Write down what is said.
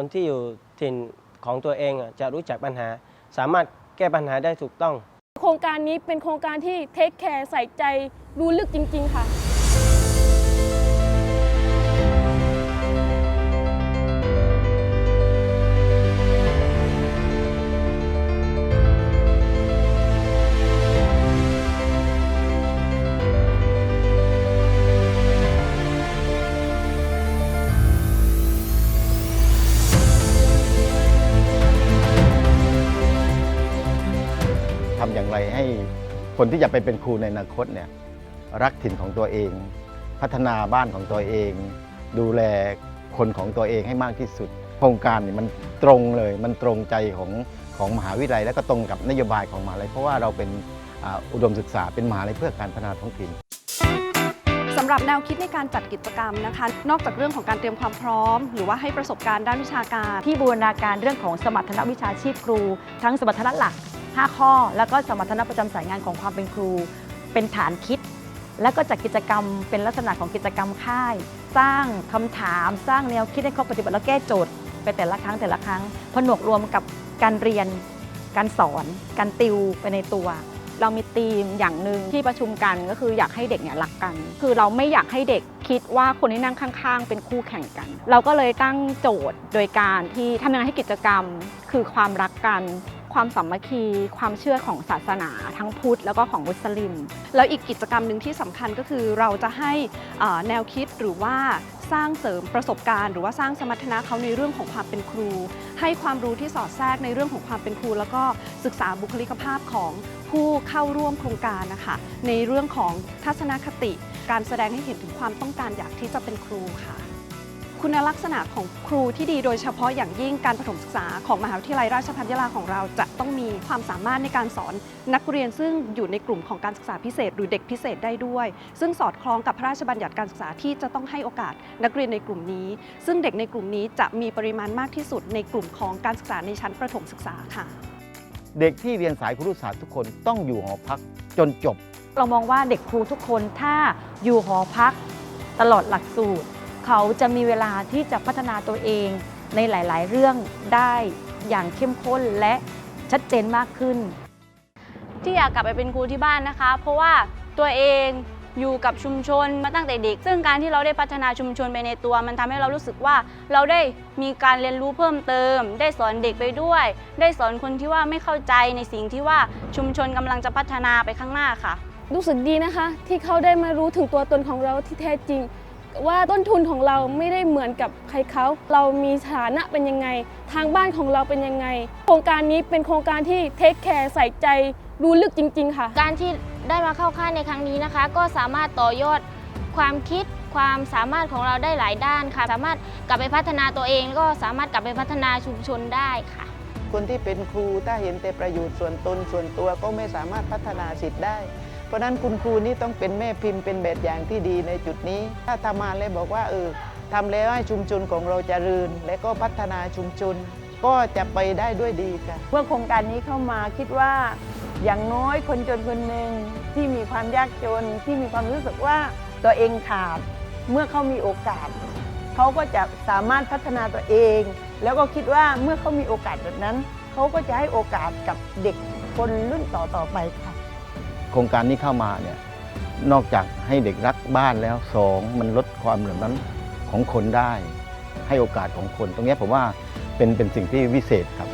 คนที่อยู่ถิ่นของตัวเองจะรู้จักปัญหา สามารถแก้ปัญหาได้ถูกต้อง โครงการนี้เป็นโครงการที่เทคแคร์ใส่ใจดูลึกจริง ๆ ค่ะ อย่างไรให้คนที่จะไปเป็นครูในอนาคตเนี่ยรักถิ่นของตัวเอง พัฒนาบ้านของตัวเอง ดูแลคนของตัวเองให้มากที่สุด โครงการเนี่ยมันตรงเลยมันตรงใจของของมหาวิทยาลัย และก็ตรงกับนโยบายของมหาลัยเพราะว่าเราเป็นอ่าอุดมศึกษาเป็นมหาลัยเพื่อการพัฒนาท้องถิ่นสำหรับแนวคิดในการจัดกิจกรรมนะคะ นอกจากเรื่องของการเตรียมความพร้อม หรือว่าให้ประสบการณ์ด้านวิชาการ ที่บูรณาการเรื่องของสมรรถนะวิชาชีพครู ทั้งสมรรถนะหลัก 5 ข้อ แล้วก็สมรรถนะประจำสายงานของความเป็นครู เป็นฐานคิด แล้วก็จัดกิจกรรมเป็นลักษณะของกิจกรรมค่าย สร้างคำถาม สร้างแนวคิดให้เขาปฏิบัติแล้วแก้โจทย์ไปแต่ละครั้งแต่ละครั้งผนวกรวมกับการเรียน การสอน การติวไปในตัว เรามีธีมอย่างหนึ่งที่ประชุมกันก็คืออยากให้เด็กเนี่ยรักกัน คือเราไม่อยากให้เด็กคิดว่าคนที่นั่งข้างๆ เป็นคู่แข่งกัน เราก็เลยตั้งโจทย์โดยการที่ทำยังไงให้กิจกรรม คือความรักกัน ความสามัคคี ความเชื่อของศาสนาทั้งพุทธแล้วก็ของมุสลิม แล้วอีกกิจกรรมหนึ่งที่สำคัญก็คือเราจะให้แนวคิดหรือว่าสร้างเสริมประสบการณ์ หรือว่าสร้างสมรรถนะเขาในเรื่องของความเป็นครู ให้ความรู้ที่สอดแทรกในเรื่องของความเป็นครู แล้วก็ศึกษาบุคลิกภาพของผู้เข้าร่วมโครงการนะคะในเรื่องของทัศนคติ การแสดงให้เห็นถึงความต้องการอยากที่จะเป็นครูค่ะ คุณลักษณะของครูที่ดีโดยเฉพาะอย่างยิ่งการประถมศึกษาของมหาวิทยาลัยราชภัฏยะลาของเราจะต้องมีความสามารถในการสอนนักเรียนซึ่งอยู่ในกลุ่มของการศึกษาพิเศษ หรือเด็กพิเศษได้ด้วย ซึ่งสอดคล้องกับพระราชบัญญัติการศึกษาที่จะต้องให้โอกาสนักเรียนในกลุ่มนี้ ซึ่งเด็กในกลุ่มนี้จะมีปริมาณมากที่สุดในกลุ่มของการศึกษาในชั้นประถมศึกษาค่ะ เด็กที่เรียนสายครุศาสตร์ทุกคนต้องอยู่หอพักจนจบ เรามองว่าเด็กครูทุกคนถ้าอยู่หอพักตลอดหลักสูตร เขาจะมีเวลาที่จะพัฒนาตัวเองในหลาย ๆ เรื่องได้อย่างเข้มข้นและชัดเจนมากขึ้น ที่อยากกลับไปเป็นครูที่บ้านนะคะ เพราะว่าตัวเองอยู่กับชุมชนมาตั้งแต่เด็ก ซึ่งการที่เราได้พัฒนาชุมชนไปในตัว มันทำให้เรารู้สึกว่าเราได้มีการเรียนรู้เพิ่มเติม ได้สอนเด็กไปด้วย ได้สอนคนที่ว่าไม่เข้าใจในสิ่งที่ว่าชุมชนกำลังจะพัฒนาไปข้างหน้าค่ะ รู้สึกดีนะคะ ที่เขาได้มารู้ถึงตัวตนของเราที่แท้จริง ว่าต้นทุนของเราไม่ได้เหมือนกับใครเขา เรามีฐานะเป็นยังไง ทางบ้านของเราเป็นยังไง โครงการนี้เป็นโครงการที่เทคแคร์ใส่ใจดูลึกจริง ๆ ค่ะ การที่ได้มาเข้าค่ายในครั้งนี้นะคะ ก็สามารถต่อยอดความคิดความสามารถของเราได้หลายด้านค่ะ สามารถกลับไปพัฒนาตัวเองแล้วก็สามารถกลับไปพัฒนาชุมชนได้ค่ะ คนที่เป็นครูถ้าเห็นแต่ประโยชน์ส่วนตนส่วนตัวก็ไม่สามารถพัฒนาสิทธิ์ได้ เพราะนั้นคุณครูนี่ต้องเป็นแม่พิมพ์เป็นแบบอย่างที่ดีในจุดนี้ ถ้าทำมาแล้วบอกว่าเออทำแล้วให้ชุมชนของเราเจริญ และก็พัฒนาชุมชน ก็จะไปได้ด้วยดีค่ะเมื่อโครงการนี้เข้ามาคิดว่า อย่างน้อยคนจนคนหนึ่งที่มีความยากจนที่มีความรู้สึกว่าตัวเองขาด เมื่อเขามีโอกาสเขาก็จะสามารถพัฒนาตัวเอง แล้วก็คิดว่าเมื่อเขามีโอกาสแบบนั้นเขาก็จะให้โอกาสกับเด็กคนรุ่นต่อๆไปค่ะ โครงการนี้เข้ามาเนี่ยนอกจากให้เด็กรักบ้านแล้วสองมันลดความเหลื่อมล้ำของคนได้ ให้โอกาสของคน ตรงนี้ผมว่าเป็นเป็นสิ่งที่วิเศษครับ